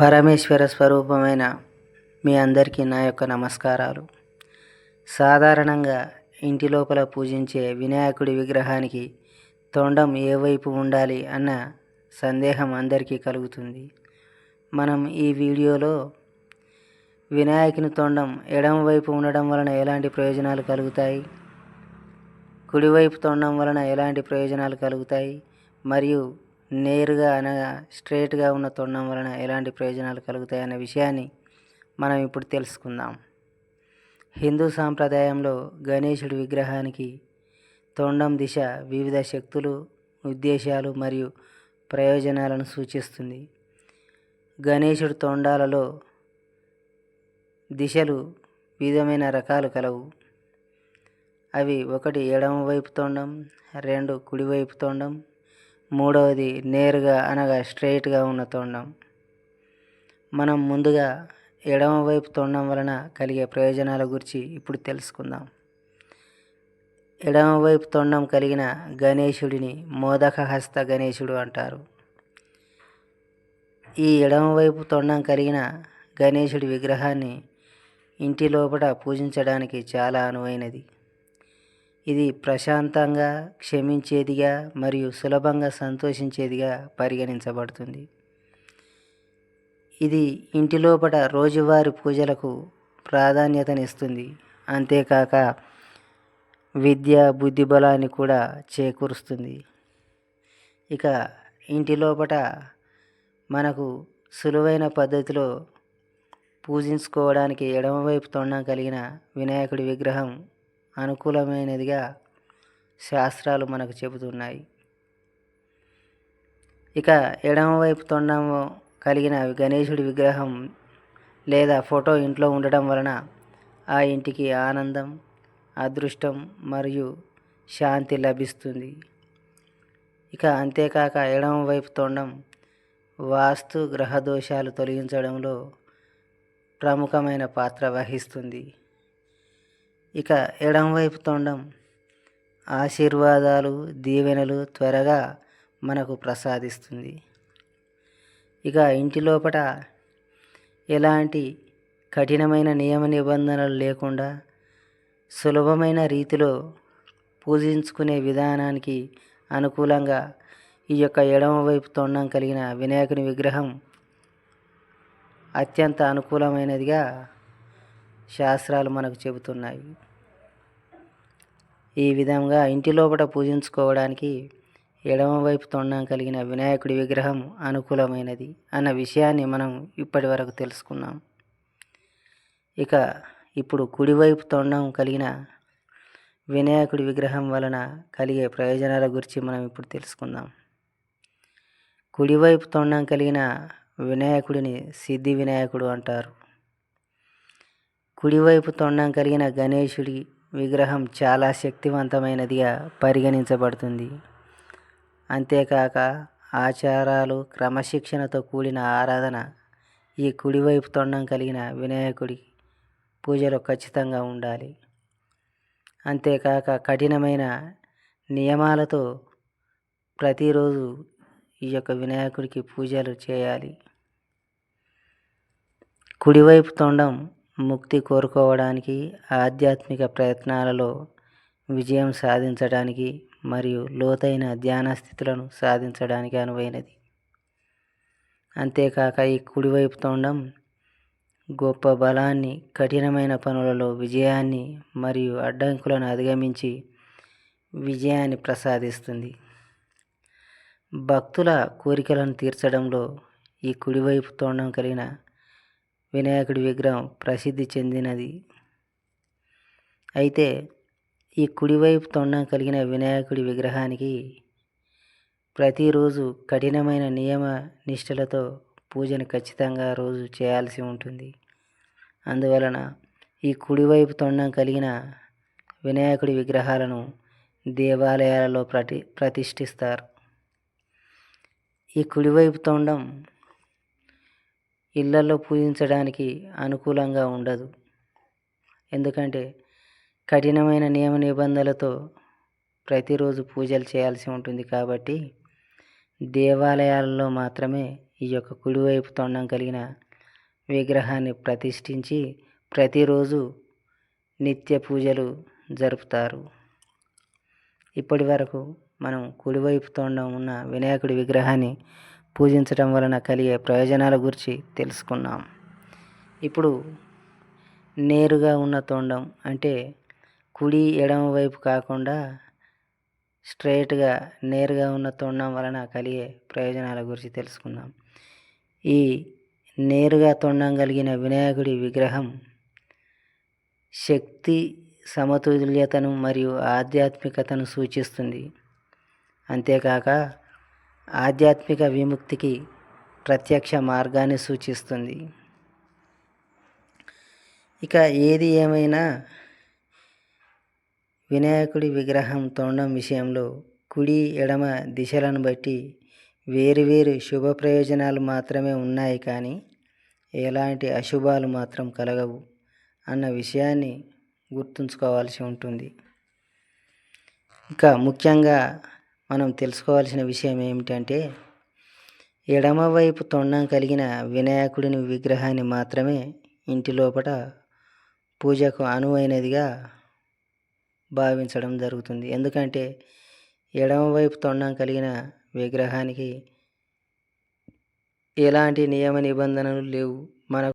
పరమేశ్వర స్వరూపమైన మీ అందరికీ నా యొక్క నమస్కారాలు. సాధారణంగా ఇంటి లోపల పూజించే వినాయకుడి విగ్రహానికి తొండం ఏ వైపు ఉండాలి అన్న సందేహం అందరికీ కలుగుతుంది. మనం ఈ వీడియోలో వినాయకుని తొండం ఎడమ వైపు ఉండడం వలన ఎలాంటి ప్రయోజనాలు కలుగుతాయి? కుడివైపు తొండం వలన ఎలాంటి ప్రయోజనాలు కలుగుతాయి? మరియు నేరుగా అనగా స్ట్రేట్గా ఉన్న తొండం వలన ఎలాంటి ప్రయోజనాలు కలుగుతాయి అనే విషయాన్ని మనం ఇప్పుడు తెలుసుకుందాం. హిందూ సాంప్రదాయంలో గణేశుడి విగ్రహానికి తొండం దిశ వివిధ శక్తులు ఉద్దేశాలు మరియు ప్రయోజనాలను సూచిస్తుంది. గణేశుడి తొండాలలో దిశలు వివిధమైన రకాలు కలవు. అవి ఒకటి ఎడమవైపు తొండం రెండు కుడివైపు తొండం మూడవది నేరుగా అనగా స్ట్రైట్గా ఉన్న తొండం. మనం ముందుగా ఎడమవైపు తొండం వలన కలిగే ప్రయోజనాల గురించి ఇప్పుడు తెలుసుకుందాం. ఎడమవైపు తొండం కలిగిన గణేశుడిని మోదక హస్త గణేశుడు అంటారు. ఈ ఎడమవైపు తొండం కలిగిన గణేశుడి విగ్రహాన్ని ఇంటి లోపల పూజించడానికి చాలా అనువైనది. ఇది ప్రశాంతంగా క్షమించేదిగా మరియు సులభంగా సంతోషించేదిగా పరిగణించబడుతుంది. ఇది ఇంటి లోపల రోజువారి పూజలకు ప్రాధాన్యతనిస్తుంది. అంతేకాక విద్య బుద్ధి బలాన్ని కూడా చేకూరుస్తుంది. ఇక ఇంటి లోపల మనకు సులువైన పద్ధతిలో పూజించుకోవడానికి ఎడమవైపు తొండం కలిగిన వినాయకుడి విగ్రహం అనుకూలమైనదిగా శాస్త్రాలు మనకు చెబుతున్నాయి. ఇక ఎడమవైపు తొండం కలిగిన గణేశుడి విగ్రహం లేదా ఫోటో ఇంట్లో ఉండడం వలన ఆ ఇంటికి ఆనందం అదృష్టం మరియు శాంతి లభిస్తుంది. ఇక అంతేకాక ఎడమవైపు తొండం వాస్తు గ్రహ దోషాలు తొలగించడంలో ప్రముఖమైన పాత్ర వహిస్తుంది. ఇక ఎడమవైపు తొండం. ఆశీర్వాదాలు దీవెనలు త్వరగా మనకు ప్రసాదిస్తుంది. ఇక ఇంటి లోపల ఎలాంటి కఠినమైన నియమ నిబంధనలు లేకుండా సులభమైన రీతిలో పూజించుకునే విధానానికి అనుకూలంగా ఈ యొక్క ఎడమవైపు తొండం కలిగిన వినాయకుని విగ్రహం అత్యంత అనుకూలమైనదిగా శాస్త్రాలు మనకు చెబుతున్నాయి. ఈ విధంగా ఇంటి లోపల పూజించుకోవడానికి ఎడమవైపు తొండం కలిగిన వినాయకుడి విగ్రహం అనుకూలమైనది అన్న విషయాన్ని మనం ఇప్పటి వరకు తెలుసుకున్నాం. ఇక ఇప్పుడు కుడివైపు తొండం కలిగిన వినాయకుడి విగ్రహం వలన కలిగే ప్రయోజనాల గురించి మనం ఇప్పుడు తెలుసుకుందాం. కుడివైపు తొండం కలిగిన వినాయకుడిని సిద్ధి వినాయకుడు అంటారు. కుడివైపు తొండం కలిగిన గణేశుడి విగ్రహం చాలా శక్తివంతమైనదిగా పరిగణించబడుతుంది. అంతేకాక ఆచారాలు క్రమశిక్షణతో కూడిన ఆరాధన ఈ కుడివైపు తొండం కలిగిన వినాయకుడి పూజలో ఖచ్చితంగా ఉండాలి. అంతేకాక కఠినమైన నియమాలతో ప్రతిరోజు ఈ యొక్క వినాయకుడికి పూజలు చేయాలి. కుడివైపు తొండం ముక్తి కోరుకోవడానికి ఆధ్యాత్మిక ప్రయత్నాలలో విజయం సాధించడానికి మరియు లోతైన ధ్యాన స్థితులను సాధించడానికి అనువైనది. అంతేకాక ఈ కుడివైపు తొండం గొప్ప బలాన్ని కఠినమైన పనులలో విజయాన్ని మరియు అడ్డంకులను అధిగమించి విజయాన్ని ప్రసాదిస్తుంది. భక్తుల కోరికలను తీర్చడంలో ఈ కుడివైపు తోండం కలిగిన వినాయకుడి విగ్రహం ప్రసిద్ధి చెందినది. అయితే ఈ కుడివైపు తొండం కలిగిన వినాయకుడి విగ్రహానికి ప్రతిరోజు కఠినమైన నియమ నిష్ఠలతో పూజను ఖచ్చితంగా రోజు చేయాల్సి ఉంటుంది. అందువలన ఈ కుడివైపు తొండం కలిగిన వినాయకుడి విగ్రహాలను దేవాలయాలలో ప్రతి ప్రతిష్ఠిస్తారు. ఈ కుడివైపు తొండం ఇళ్ళలో పూజించడానికి అనుకూలంగా ఉండదు. ఎందుకంటే కఠినమైన నియమ నిబంధనలతో ప్రతిరోజు పూజలు చేయాల్సి ఉంటుంది కాబట్టి దేవాలయాలలో మాత్రమే ఈ యొక్క కుడివైపు తొండం కలిగిన విగ్రహాన్ని ప్రతిష్ఠించి ప్రతిరోజు నిత్య పూజలు జరుపుతారు. ఇప్పటి వరకు మనం కుడివైపు తొండం ఉన్న వినాయకుడి విగ్రహాన్ని పూజించటం వలన కలిగే ప్రయోజనాల గురించి తెలుసుకున్నాం. ఇప్పుడు నేరుగా ఉన్న తొండం అంటే కుడి ఎడమ వైపు కాకుండా స్ట్రైట్గా నేరుగా ఉన్న తొండం వలన కలిగే ప్రయోజనాల గురించి తెలుసుకుందాం ఈ నేరుగా తొండం కలిగిన వినాయకుడి విగ్రహం శక్తి సమతుల్యతను మరియు ఆధ్యాత్మికతను సూచిస్తుంది. అంతేకాక ఆధ్యాత్మిక విముక్తికి ప్రత్యక్ష మార్గాన్ని సూచిస్తుంది. ఇక ఏది ఏమైనా వినాయకుడి విగ్రహం తొండం విషయంలో కుడి ఎడమ దిశలను బట్టి వేరువేరు శుభ ప్రయోజనాలు మాత్రమే ఉన్నాయి కానీ ఎలాంటి అశుభాలు మాత్రం కలగవు అన్న విషయాన్ని గుర్తుంచుకోవాల్సి ఉంటుంది. ఇంకా ముఖ్యంగా మనం తెలుసుకోవాల్సిన విషయం ఏమిటంటే ఎడమవైపు తొండం కలిగిన వినాయకుడిని విగ్రహాన్ని మాత్రమే ఇంటి లోపల పూజకు అనువైనదిగా భావించడం జరుగుతుంది. ఎందుకంటే ఎడమవైపు తొండం కలిగిన విగ్రహానికి ఎలాంటి నియమ నిబంధనలు లేవు.